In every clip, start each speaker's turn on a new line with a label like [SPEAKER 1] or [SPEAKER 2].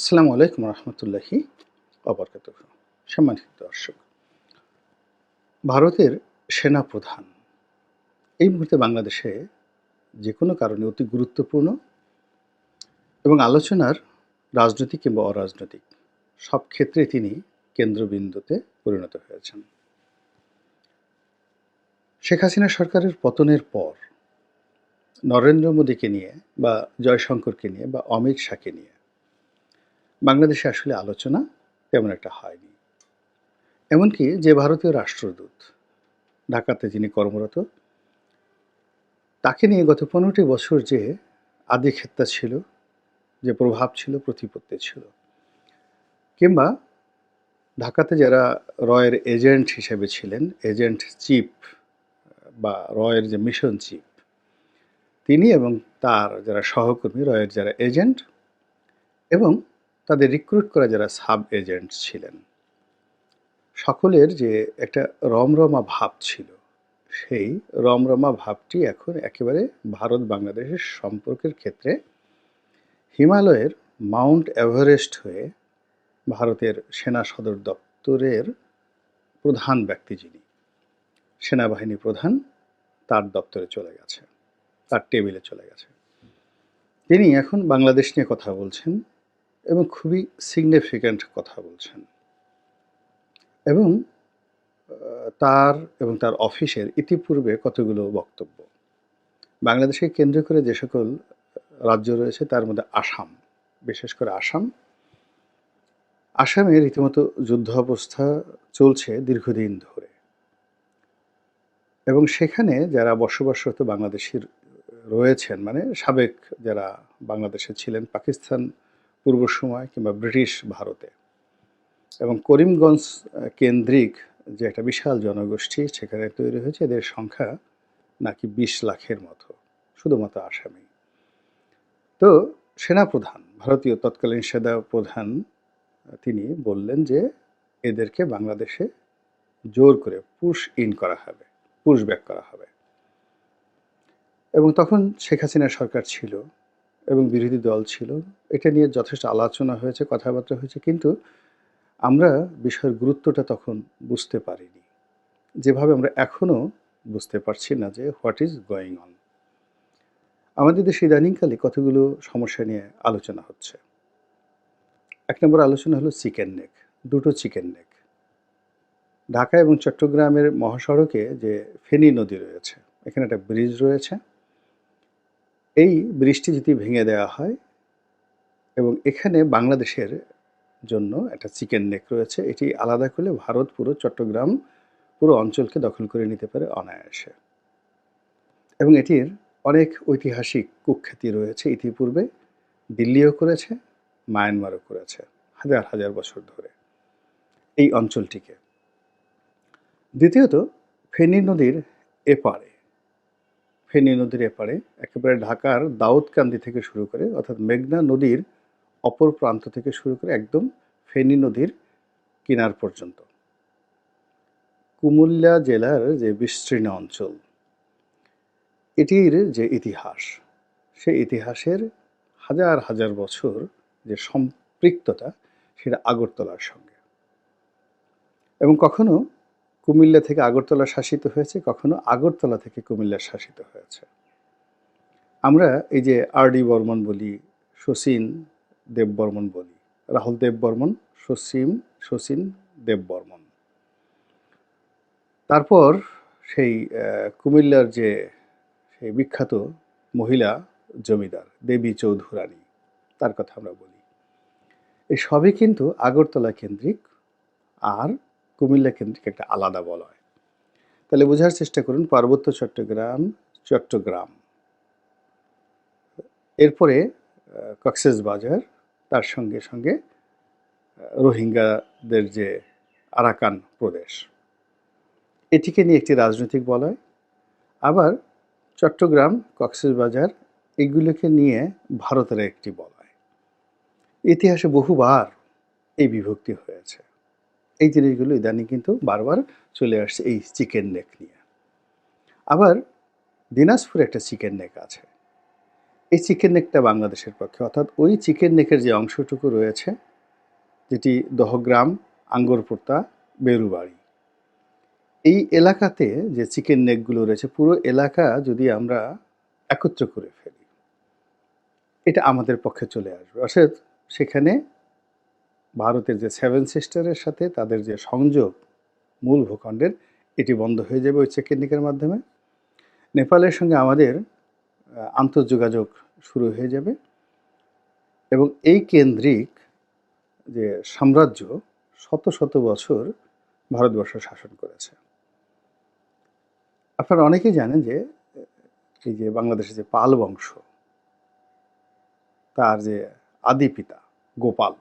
[SPEAKER 1] আসসালামু আলাইকুম রহমতুল্লাহি অবরকাত সম্মানিত দর্শক, ভারতের সেনা প্রধান এই মুহূর্তে বাংলাদেশে যে কোনো কারণে অতি গুরুত্বপূর্ণ এবং আলোচনার রাজনৈতিক কিংবা অরাজনৈতিক সব ক্ষেত্রে তিনি কেন্দ্রবিন্দুতে পরিণত হয়েছেন। শেখ হাসিনা সরকারের পতনের পর নরেন্দ্র মোদীকে নিয়ে বা জয়শঙ্করকে নিয়ে বা অমিত শাহকে নিয়ে বাংলাদেশে আসলে আলোচনা তেমন একটা হয়নি। এমনকি যে ভারতীয় রাষ্ট্রদূত, ঢাকাতে যিনি কর্মরত, তাকে নিয়ে গত পনেরোটি বছর যে আদিক্ষেত্তা ছিল, যে প্রভাব ছিল, প্রতিপত্তি ছিল, কিংবা ঢাকাতে যারা রয়ের এজেন্ট হিসেবে ছিলেন, এজেন্ট চিফ বা রয়ের যে মিশন চিফ, তিনি এবং তার যারা সহকর্মী, রয়ের যারা এজেন্ট এবং তাদের রিক্রুট করা যারা সাব এজেন্ট ছিলেন, সকলের যে একটা রমরমা ভাব ছিল, সেই রমরমা ভাবটি এখন একেবারে ভারত বাংলাদেশের সম্পর্কের ক্ষেত্রে হিমালয়ের মাউন্ট এভারেস্ট হয়ে ভারতের সেনা সদর দপ্তরের প্রধান ব্যক্তি যিনি, সেনাবাহিনী প্রধান, তার দপ্তরে চলে গেছে, তার টেবিলে চলে গেছে। তিনি এখন বাংলাদেশ নিয়ে কথা বলছেন এবং খুবই সিগনিফিক্যান্ট কথা বলছেন। এবং তার এবং তার অফিসের ইতিপূর্বে কতগুলো বক্তব্য। বাংলাদেশকে কেন্দ্র করে যে সকল রাজ্য রয়েছে তার মধ্যে আসাম, বিশেষ করে আসাম। আসামে রীতিমতো যুদ্ধ অবস্থা চলছে দীর্ঘদিন ধরে। এবং সেখানে যারা বসবাসরত বাংলাদেশির রয়েছেন মানে সাবেক যারা বাংলাদেশে ছিলেন, পাকিস্তান পূর্ব সময় কিংবা ব্রিটিশ ভারতে। এবং করিমগঞ্জ কেন্দ্রিক যে একটা বিশাল জনগোষ্ঠী সেখানে তৈরি হয়েছে, এদের সংখ্যা নাকি বিশ লাখের মতো, শুধুমাত্র আসামি। তো সেনাপ্রধান, ভারতীয় তৎকালীন সেনা প্রধান তিনি বললেন যে এদেরকে বাংলাদেশে জোর করে পুশ ইন করা হবে, পুশ ব্যাক করা হবে। এবং তখন শেখ হাসিনা সরকার ছিল। এবং বিরোধী দল ছিল। এটা নিয়ে যথেষ্ট আলোচনা হয়েছে, কথাবার্তা হয়েছে, কিন্তু আমরা বিষয়ের গুরুত্বটা তখন বুঝতে পারিনি। যেভাবে আমরা এখনও বুঝতে পারছি না যে হোয়াট ইজ গোয়িং অন আমাদের দেশে ইদানিংকালে কতগুলো সমস্যা নিয়ে আলোচনা হচ্ছে। এক নম্বর আলোচনা হলো চিকেন নেক, দুটো চিকেন নেক। ঢাকা এবং চট্টগ্রামের মহাসড়কে যে ফেনী নদী রয়েছে, এখানে একটা ব্রিজ রয়েছে। এই ব্রিজটি যদি ভেঙে দেওয়া হয় এবং এখানে বাংলাদেশের জন্য একটা চিকেন নেক রয়েছে, এটি আলাদা করলে ভারত পুরো চট্টগ্রাম পুরো অঞ্চলকে দখল করে নিতে পারে অনায়াসে। এবং এটির অনেক ঐতিহাসিক কুখ্যাতি রয়েছে, ইতিপূর্বে দিল্লিও করেছে, মায়ানমারও করেছে, হাজার হাজার বছর ধরে এই অঞ্চলটিকে। দ্বিতীয়ত, ফেনী নদীর এপারে ফেনী নদীর এপারে, একেবারে ঢাকার দাউদকান্দি থেকে শুরু করে, অর্থাৎ মেঘনা নদীর অপর প্রান্ত থেকে শুরু করে একদম ফেনী নদীর কিনার পর্যন্ত। কুমিল্লা জেলার যে বিস্তীর্ণ অঞ্চল, এটির যে ইতিহাস সেই ইতিহাসের হাজার হাজার বছর যে সম্পৃক্ততা, সেটা আগরতলার সঙ্গে। এবং কখনো কুমিল্লা থেকে আগরতলা শাসিত হয়েছে, কখনো আগরতলা থেকে কুমিল্লা শাসিত হয়েছে। আমরা এই যে আর ডি বর্মন বলি শচীন দেব বর্মন বলি, রাহুল দেব বর্মন শচীন শচীন দেব বর্মন। তারপর সেই কুমিল্লার যে সেই বিখ্যাত মহিলা জমিদার দেবী চৌধুরানী, তার কথা আমরা বলি। এই সবই কিন্তু আগরতলা কেন্দ্রিক। আর কুমিল্লা কেন্দ্রিক একটা আলাদা বলয় তাহলে বোঝার চেষ্টা করুন পার্বত্য চট্টগ্রাম চট্টগ্রাম। এরপরে কক্সেস বাজার, তার সঙ্গে সঙ্গে রোহিঙ্গাদের যে আরাকান প্রদেশ। এটিকে নিয়ে একটি রাজনৈতিক বলয় আবার চট্টগ্রাম, কক্সেস বাজার, এগুলোকে নিয়ে ভারতের একটি বলয় ইতিহাসে বহুবার এই বিভক্তি হয়েছে। এই জিনিসগুলো ইদানিং কিন্তু বারবার চলে আসছে এই চিকেন নেক নিয়ে। আবার দিনাজপুরে একটা চিকেন নেক আছে। এই চিকেন নেকটা বাংলাদেশের পক্ষে, অর্থাৎ ওই চিকেন নেকের যে অংশটুকু রয়েছে, যেটি দহগ্রাম আঙ্গরপোর্তা বেরুবাড়ি। এই এলাকাতে যে চিকেন নেকগুলো রয়েছে, পুরো এলাকা যদি আমরা একত্র করে ফেলি, এটা আমাদের পক্ষে চলে আসবে। অর্থাৎ সেখানে ভারতের যে সেভেন সিস্টারের সাথে তাদের যে সংযোগ মূল ভূখণ্ডের, এটি বন্ধ হয়ে যাবে ওই চিকেন নেকের মাধ্যমে। নেপালের সঙ্গে আমাদের আন্তর্যোগাযোগ শুরু হয়ে যাবে এবং এই কেন্দ্রিক যে সাম্রাজ্য শত শত বছর ভারতবর্ষ শাসন করেছে। আপনারা অনেকেই জানেন যে এই যে বাংলাদেশের যে পাল বংশ, তার যে আদি পিতা গোপাল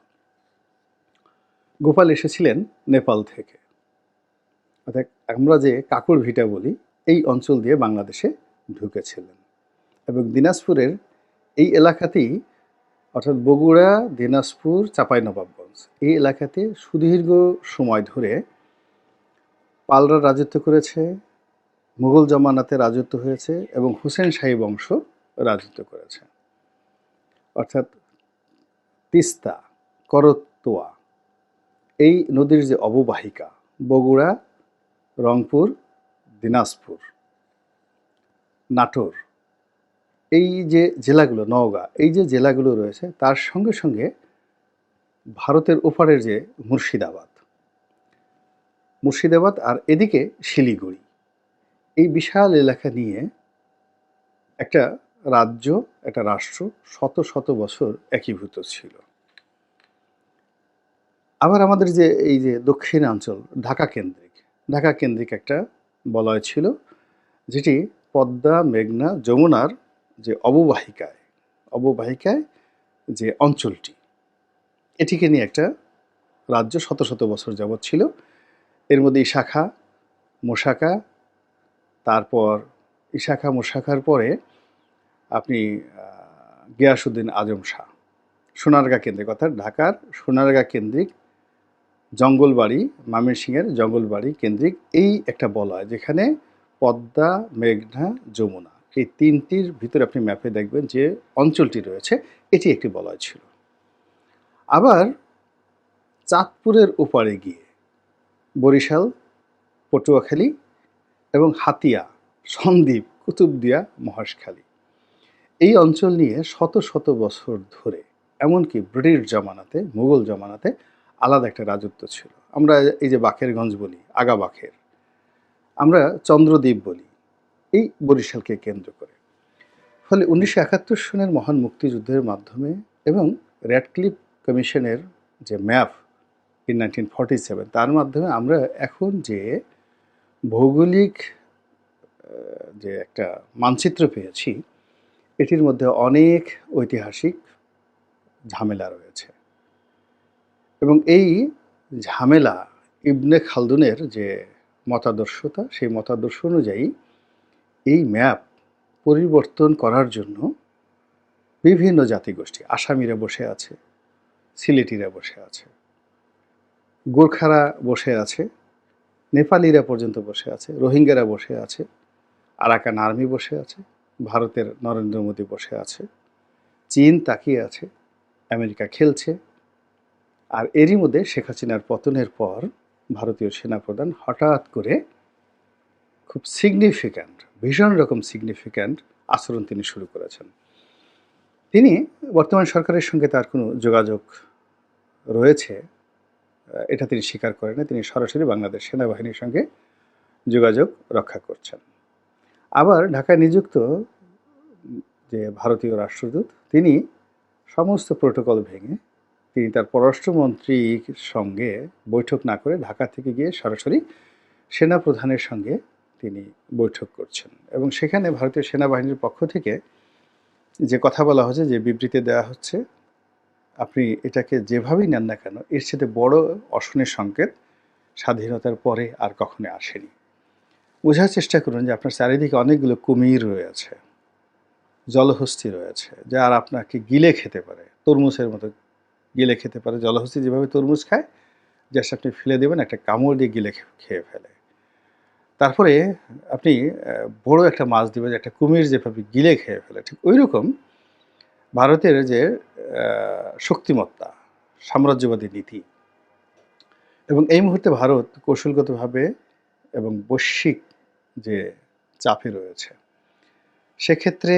[SPEAKER 1] গোপাল এসেছিলেন নেপাল থেকে। অর্থাৎ আমরা যে কাকুর ভিটা বলি, এই অঞ্চল দিয়ে বাংলাদেশে ঢুকেছিলেন। এবং দিনাজপুরের এই এলাকাতেই, অর্থাৎ বগুড়া, দিনাজপুর, চাঁপাইনবাবগঞ্জ, এই এলাকাতে সুদীর্ঘ সময় ধরে পালরা রাজত্ব করেছে, মুঘল জমানাতে রাজত্ব হয়েছে এবং হুসেন শাহী বংশ রাজত্ব করেছে। অর্থাৎ তিস্তা, করতোয়া এই নদীর যে অববাহিকা, বগুড়া, রংপুর, দিনাজপুর, নাটোর, এই যে জেলাগুলো, নওগাঁ, এই যে জেলাগুলো রয়েছে, তার সঙ্গে সঙ্গে ভারতের ওপারের যে মুর্শিদাবাদ মুর্শিদাবাদ আর এদিকে শিলিগুড়ি, এই বিশাল এলাকা নিয়ে একটা রাজ্য, একটা রাষ্ট্র শত শত বছর একীভূত ছিল। আবার আমাদের যে এই যে দক্ষিণাঞ্চল, ঢাকা কেন্দ্রিক ঢাকা কেন্দ্রিক একটা বলয় ছিল, যেটি পদ্মা, মেঘনা, যমুনার যে অববাহিকায় অববাহিকায় যে অঞ্চলটি, এটিকে নিয়ে একটা রাজ্য শত শত বছর যাবৎ ছিল। এর মধ্যে ইশাখা, মোশাখা, তারপর ইশাখা, মোশাখার পরে আপনি গিয়াসুদ্দিন আজম শাহ, সোনারগা কেন্দ্রিক, অর্থাৎ ঢাকার সোনারগা কেন্দ্রিক জঙ্গলবাড়ি, ময়মনসিংহের জঙ্গলবাড়ি কেন্দ্রিক এই একটা বলয় যেখানে পদ্মা, মেঘনা, যমুনা, এই তিনটির ভিতরে আপনি ম্যাপে দেখবেন যে অঞ্চলটি রয়েছে, এটি একটি বলয় ছিল আবার চাঁদপুরের ওপারে গিয়ে বরিশাল, পটুয়াখালী এবং হাতিয়া, সন্দ্বীপ, কুতুবদিয়া, মহাশখালী, এই অঞ্চল নিয়ে শত শত বছর ধরে, এমনকি ব্রিটিশ জমানাতে, মুঘল জমানাতে আলাদা একটা রাজত্ব ছিল। আমরা এই যে বাখেরগঞ্জ বলি, আগা বাখের আমরা চন্দ্রদ্বীপ বলি, এই বরিশালকে কেন্দ্র করে। ফলে উনিশশো একাত্তর সনের মহান মুক্তিযুদ্ধের মাধ্যমে এবং র্যাডক্লিপ কমিশনের যে map in nineteen forty seven তার মাধ্যমে আমরা এখন যে ভৌগোলিক যে একটা মানচিত্র পেয়েছি, এটির মধ্যে অনেক ঐতিহাসিক ঝামেলা রয়েছে। এবং এই ঝামেলা ইবনে খালদুনের যে মতাদর্শতা, সেই মতাদর্শ অনুযায়ী এই ম্যাপ পরিবর্তন করার জন্য বিভিন্ন জাতিগোষ্ঠী, আসামিরা বসে আছে, সিলেটিরা বসে আছে, গোর্খারা বসে আছে, নেপালিরা পর্যন্ত বসে আছে, রোহিঙ্গারা বসে আছে, আরাকান আর্মি বসে আছে, ভারতের নরেন্দ্র মোদী বসে আছে, চীন তাকিয়ে আছে, আমেরিকা খেলছে আর এরই মধ্যে শেখ হাসিনার পতনের পর ভারতীয় সেনাপ্রধান হঠাৎ করে খুব সিগনিফিক্যান্ট ভীষণ রকম সিগনিফিক্যান্ট আচরণ তিনি শুরু করেছেন। তিনি বর্তমান সরকারের সঙ্গে তার কোনো যোগাযোগ রয়েছে এটা তিনি স্বীকার করেন না। তিনি সরাসরি বাংলাদেশ সেনাবাহিনীর সঙ্গে যোগাযোগ রক্ষা করছেন। আবার ঢাকায় নিযুক্ত যে ভারতীয় রাষ্ট্রদূত, তিনি সমস্ত প্রোটোকল ভেঙে তিনি তার পররাষ্ট্রমন্ত্রীর সঙ্গে বৈঠক না করে ঢাকা থেকে গিয়ে সরাসরি সেনা প্রধানের সঙ্গে তিনি বৈঠক করছেন। এবং সেখানে ভারতীয় সেনাবাহিনীর পক্ষ থেকে যে কথা বলা হচ্ছে যে বিবৃতি দেওয়া হচ্ছে, আপনি এটাকে যেভাবেই নেন না কেন, এর সাথে বড় অশনের সংকেত স্বাধীনতার পরে আর কখনো আসেনি। বোঝার চেষ্টা করুন যে আপনার চারিদিকে অনেকগুলো কুমির রয়েছে জলহস্তি রয়েছে যা আর আপনাকে গিলে খেতে পারে, তরমুজের মতো গিলে খেতে পারে। জলহস্তি যেভাবে তরমুজ খায়, জাস্ট আপনি ফেলে দেবেন, একটা কামড় দিয়ে গিলে খেয়ে ফেলে। তারপরে আপনি বড় একটা মাছ দিবেন, একটা কুমির যেভাবে গিলে খেয়ে ফেলে, ঠিক ওই রকম ভারতের যে শক্তিমত্তা, সাম্রাজ্যবাদী নীতি। এবং এই মুহূর্তে ভারত কৌশলগতভাবে এবং বৈশ্বিক যে চাপে রয়েছে, সেক্ষেত্রে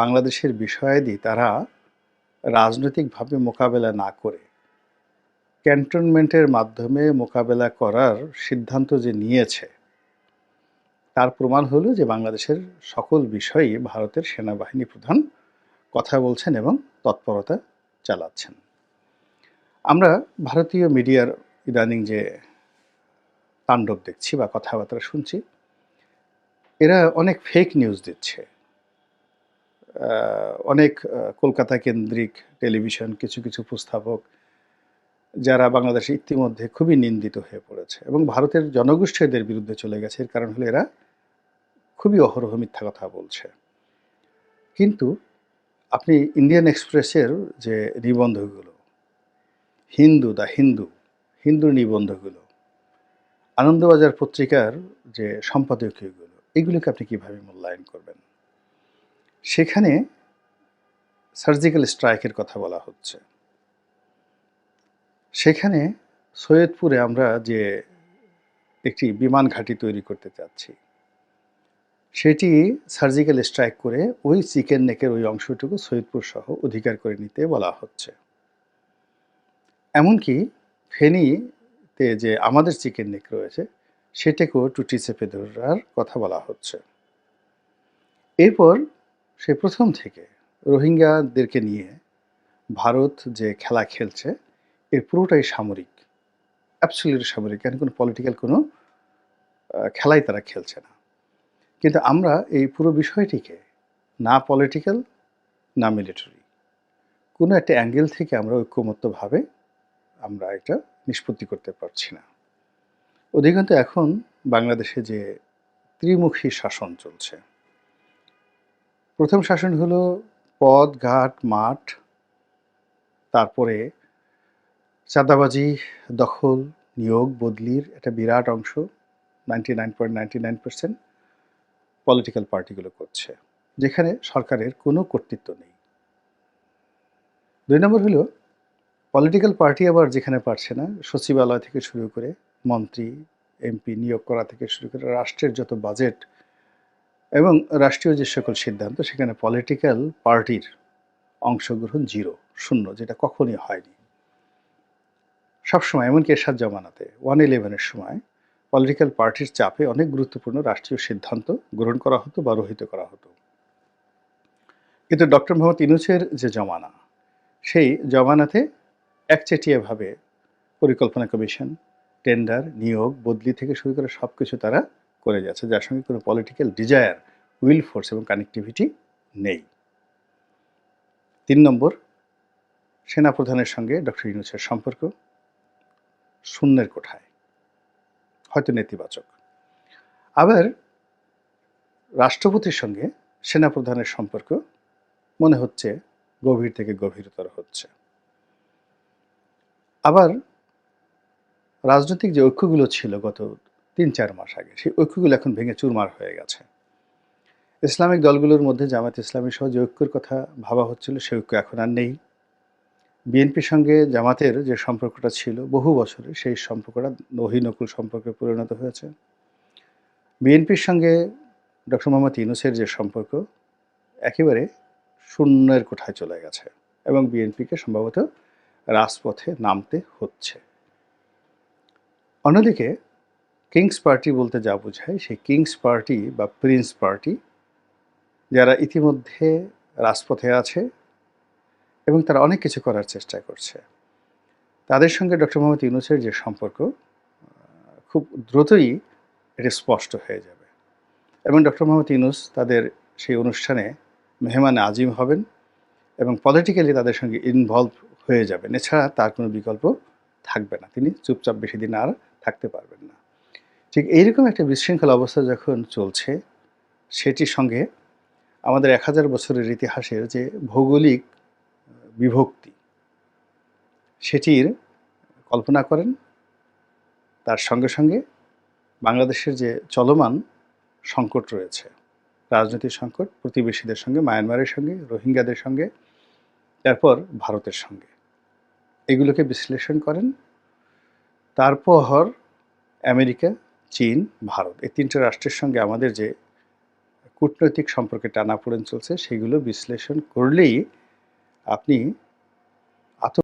[SPEAKER 1] বাংলাদেশের বিষয়াদি তারা রাজনৈতিকভাবে মোকাবেলা না করে। ক্যান্টনমেন্টের মাধ্যমে মোকাবেলা করার সিদ্ধান্ত যে নিয়েছে, তার প্রমাণ হলো যে বাংলাদেশের সকল বিষয়েই ভারতের সেনাবাহিনী প্রধান কথা বলছেন এবং তৎপরতা চালাচ্ছেন। আমরা ভারতীয় মিডিয়ার ইদানিং যে তাণ্ডব দেখছি বা কথাবার্তা শুনছি, এরা অনেক ফেক নিউজ দিচ্ছে। অনেক কলকাতা কেন্দ্রিক টেলিভিশন, কিছু কিছু উপস্থাপক যারা বাংলাদেশে ইতিমধ্যে খুবই নিন্দিত হয়ে পড়েছে এবং ভারতের জনগোষ্ঠী এদের বিরুদ্ধে চলে গেছে। এর কারণ হলো এরা খুবই অহরহ মিথ্যা কথা বলছে। কিন্তু আপনি ইন্ডিয়ান এক্সপ্রেসের যে নিবন্ধগুলো, হিন্দু দা হিন্দু হিন্দু নিবন্ধগুলো, আনন্দবাজার পত্রিকার যে সম্পাদকীয়গুলো, এগুলোকে আপনি কীভাবে মূল্যায়ন করবেন? সেখানে সার্জিক্যাল স্ট্রাইকের কথা বলা হচ্ছে। সেখানে সৈয়দপুরে আমরা যে একটি বিমান ঘাঁটি তৈরি করতে চাচ্ছি সেটি সার্জিক্যাল স্ট্রাইক করে ওই চিকেন নেকের ওই অংশটুকু সৈয়দপুর সহ অধিকার করে নিতে বলা হচ্ছে। এমনকি ফেনীতে যে আমাদের চিকেন নেক রয়েছে, সেটাকেও টুটি চেপে ধরার কথা বলা হচ্ছে। এরপর সে প্রথম থেকে রোহিঙ্গাদেরকে নিয়ে ভারত যে খেলা খেলছে, এর পুরোটাই সামরিক অ্যাবসলিউট সামরিক, এখানে কোনো পলিটিক্যাল কোনো খেলাই তারা খেলছে না। কিন্তু আমরা এই পুরো বিষয়টিকে, না পলিটিক্যাল না মিলিটারি কোনো একটা অ্যাঙ্গেল থেকে আমরা ঐক্যমত্যভাবে আমরা এটা নিষ্পত্তি করতে পারছি না। অধিকান্ত এখন বাংলাদেশে যে ত্রিমুখী শাসন চলছে প্রথম শাসন হলো পদ, ঘাট, মাঠ, তারপরে চাঁদাবাজি, দখল, নিয়োগ, বদলির একটা বিরাট অংশ ninety nine point ninety nine percent political পার্টিগুলো করছে, যেখানে সরকারের কোনো কর্তৃত্ব নেই। দুই নম্বর হলো পলিটিক্যাল পার্টি আবার যেখানে পারছে না, সচিবালয় থেকে শুরু করে মন্ত্রী এমপি নিয়োগ করা থেকে শুরু করে রাষ্ট্রের যত বাজেট এবং রাষ্ট্রীয় যে সকল সিদ্ধান্ত, সেখানে পলিটিক্যাল পার্টির অংশগ্রহণ জিরো শূন্য, যেটা কখনই হয়নি। সবসময়, এমনকি এরশাদ জমানাতে ওয়ান ইলেভেনের সময় পলিটিক্যাল পার্টির চাপে অনেক গুরুত্বপূর্ণ রাষ্ট্রীয় সিদ্ধান্ত গ্রহণ করা হতো বা রহিত করা হতো। কিন্তু ডক্টর মোহাম্মদ ইনুসের যে জমানা, সেই জমানাতে একচেটিয়াভাবে পরিকল্পনা কমিশন টেন্ডার নিয়োগ, বদলি থেকে শুরু করে সব কিছু তারা করে যাচ্ছে, যার সঙ্গে কোনো পলিটিক্যাল ডিজায়ার উইল ফোর্স এবং কানেক্টিভিটি নেই। তিন নম্বর, সেনাপ্রধানের সঙ্গে ডক্টর ইউনুসের সম্পর্ক শূন্যের কোঠায়, হয়তো নেতিবাচক। আবার রাষ্ট্রপতির সঙ্গে সেনাপ্রধানের সম্পর্ক মনে হচ্ছে গভীর থেকে গভীরতর হচ্ছে। আবার রাজনৈতিক যে ঐক্যগুলো ছিল গত তিন চার মাস আগে। সেই ঐক্যগুলো এখন ভেঙে চুরমার হয়ে গেছে। ইসলামিক দলগুলোর মধ্যে জামাত ইসলামী সহ যে ঐক্যের কথা ভাবা হচ্ছিল সে ঐক্য এখন আর নেই। বিএনপির সঙ্গে জামাতের যে সম্পর্কটা ছিল, বহু বছরে সেই সম্পর্কটা নহিনকুল সম্পর্কে পরিণত হয়েছে। বিএনপির সঙ্গে ডক্টর মোহাম্মদ ইউনুসের যে সম্পর্ক, একেবারে শূন্যের কোঠায় চলে গেছে এবং বিএনপিকে সম্ভবত রাজপথে নামতে হচ্ছে। অন্যদিকে কিংস পার্টি বলতে যা বোঝায়, সেই কিংস পার্টি বা প্রিন্স পার্টি যারা ইতিমধ্যে রাজপথে আছে এবং তারা অনেক কিছু করার চেষ্টা করছে। তাদের সঙ্গে ডক্টর মোহাম্মদ ইউনুসের যে সম্পর্ক খুব দ্রুতই এটি স্পষ্ট হয়ে যাবে। এবং ডক্টর মোহাম্মদ ইউনুস তাদের সেই অনুষ্ঠানে মেহমান আজিম হবেন এবং পলিটিক্যালি তাদের সঙ্গে ইনভলভ হয়ে যাবেন। এছাড়া তার কোনো বিকল্প থাকবে না। তিনি চুপচাপ বেশি দিন আর থাকতে পারবেন না। ঠিক এইরকম একটা বিশৃঙ্খল অবস্থা যখন চলছে, সেটির সঙ্গে আমাদের এক হাজার বছরের ইতিহাসের যে ভৌগোলিক বিভক্তি, সেটির কল্পনা করেন। তার সঙ্গে সঙ্গে বাংলাদেশের যে চলমান সংকট রয়েছে, রাজনৈতিক সংকট, প্রতিবেশীদের সঙ্গে, মায়ানমারের সঙ্গে, রোহিঙ্গাদের সঙ্গে এরপর ভারতের সঙ্গে। এগুলোকে বিশ্লেষণ করেন। তারপর আমেরিকা চীন, ভারত, এই তিনটে রাষ্ট্রের সঙ্গে আমাদের যে কূটনৈতিক সম্পর্কে টানাপোড়েন চলছে, সেগুলো বিশ্লেষণ করলেই আপনি